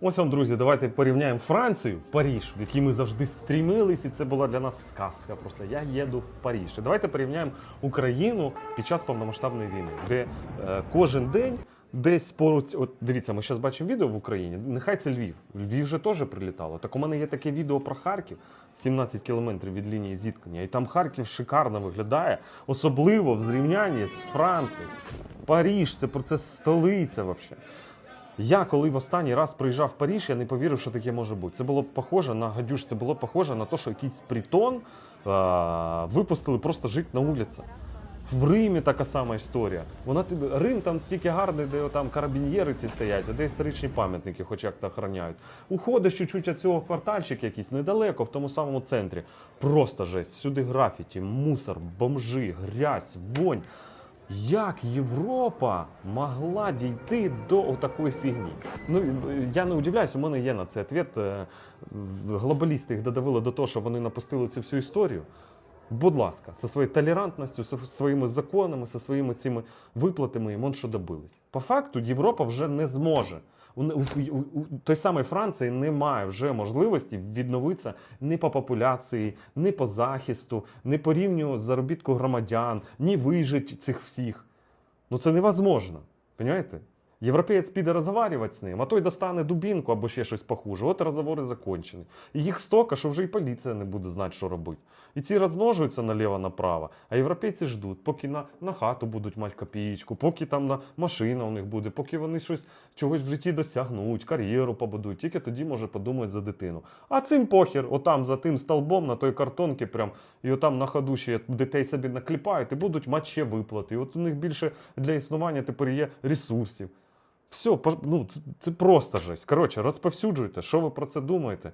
Ось вам, друзі, давайте порівняємо Францію, Паріж, в який ми завжди стрімились, і це була для нас сказка. Просто я їду в Паріж. І давайте порівняємо Україну під час повномасштабної війни, де е, кожен день десь поруч. От дивіться, ми зараз бачимо відео в Україні. Нехай це Львів. Львів же теж прилітало. Так у мене є таке відео про Харків, 17 кілометрів від лінії зіткнення. І там Харків шикарно виглядає, особливо в зрівнянні з Францією. Паріж це про це столиця взагалі. Я коли в останній раз приїжджав в Паріж, я не повірив, що таке може бути. Це було похоже на гадюш, це було похоже на те, що якийсь притон е- випустили просто жити на вулиці. В Римі така сама історія. Вона тобі Рим там тільки гарний, де там карабін'єри ці стоять, а де історичні пам'ятники, хоч як то охороняють. Уходиш чуть-чуть від цього квартальчик якийсь недалеко, в тому самому центрі. Просто жесть. Всюди графіті, мусор, бомжи, грязь, вонь. Як Європа могла дійти до такої фігні? Ну я не удивляюсь, у мене є на це відповідь. Е, Глобалісти їх додавили до того, що вони напустили цю всю історію. Будь ласка, зі своєю толерантністю, зі своїми законами, зі своїми цими виплатами, і он що добились. По факту Європа вже не зможе. У, у, у, у той самої Франції немає вже можливості відновитися ні по популяції, ні по захисту, ні по рівню заробітку громадян, ні вижити цих всіх. Ну це невозможно. Понимаєте? Європеєць піде розговарювати з ним, а той достане дубінку або ще щось похуже. От розговори закончені. І їх стока, що вже і поліція не буде знати, що робити. І ці розмножуються наліво-направо, а європейці ждуть, поки на, на хату будуть мати копієчку, поки там на машина у них буде, поки вони щось чогось в житті досягнуть, кар'єру побудують, тільки тоді може подумають за дитину. А цим похер, отам за тим столбом на той картонці, прям, і отам на ходу ще дітей собі накліпають і будуть мати ще виплати. І от у них більше для існування тепер є ресурсів. Все, ну, це просто жесть. Коротше, розповсюджуйте, що ви про це думаєте.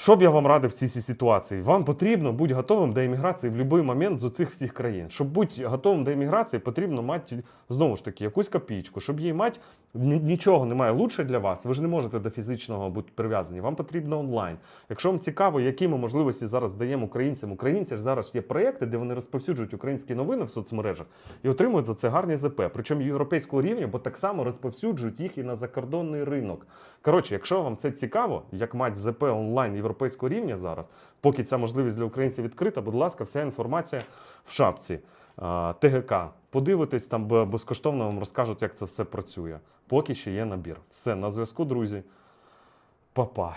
Що б я вам радив в цій ситуації? Вам потрібно бути готовим до еміграції в будь-який момент з цих всіх країн. Щоб бути готовим до еміграції, потрібно мати знову ж таки якусь копійку, щоб її мати. Нічого немає лучше для вас. Ви ж не можете до фізичного бути прив'язані. Вам потрібно онлайн. Якщо вам цікаво, які ми можливості зараз даємо українцям, українці ж зараз є проекти, де вони розповсюджують українські новини в соцмережах і отримують за це гарні ЗП. Причому європейського рівня, бо так само розповсюджують їх і на закордонний ринок. Коротше, якщо вам це цікаво, як мати ЗП онлайн європейського рівня зараз, поки ця можливість для українців відкрита, будь ласка, вся інформація в шапці ТГК. Подивитесь, там безкоштовно вам розкажуть, як це все працює. Поки ще є набір. Все, на зв'язку, друзі. Па-па.